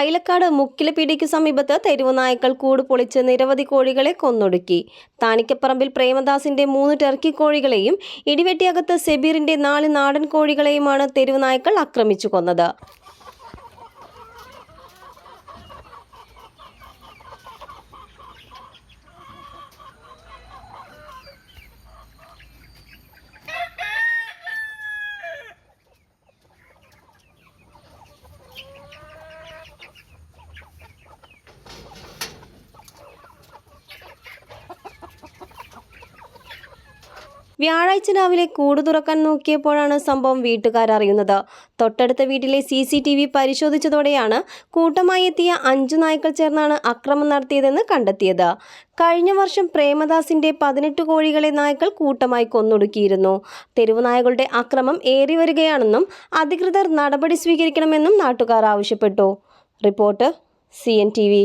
ഐലക്കാട് മുക്കിലപിടിക്ക് സമീപത്ത് തെരുവുനായ്ക്കൾ കൂട് പൊളിച്ച് നിരവധി കോഴികളെ കൊന്നൊടുക്കി. താണിക്കപ്പറമ്പിൽ പ്രേമദാസിന്റെ മൂന്ന് ടർക്കി കോഴികളെയും ഇടിവെട്ടിയകത്ത് സെബീറിന്റെ നാല് നാടൻ കോഴികളെയുമാണ് തെരുവുനായ്ക്കൾ ആക്രമിച്ചു കൊന്നത്. വ്യാഴാഴ്ച രാവിലെ കൂട് തുറക്കാൻ നോക്കിയപ്പോഴാണ് സംഭവം വീട്ടുകാർ അറിയുന്നത് തൊട്ടടുത്ത വീട്ടിലെ സി സി ടി വി പരിശോധിച്ചതോടെയാണ് കൂട്ടമായി എത്തിയ അഞ്ചു നായ്ക്കൾ ചേർന്നാണ് അക്രമം നടത്തിയതെന്ന് കണ്ടെത്തിയത്. കഴിഞ്ഞ വർഷം പ്രേമദാസിന്റെ പതിനെട്ട് കോഴികളെ നായ്ക്കൾ കൂട്ടമായി കൊന്നൊടുക്കിയിരുന്നു. തെരുവു നായകളുടെ അക്രമം ഏറി വരികയാണെന്നും അധികൃതർ നടപടി സ്വീകരിക്കണമെന്നും നാട്ടുകാർ ആവശ്യപ്പെട്ടു. Report C N T V.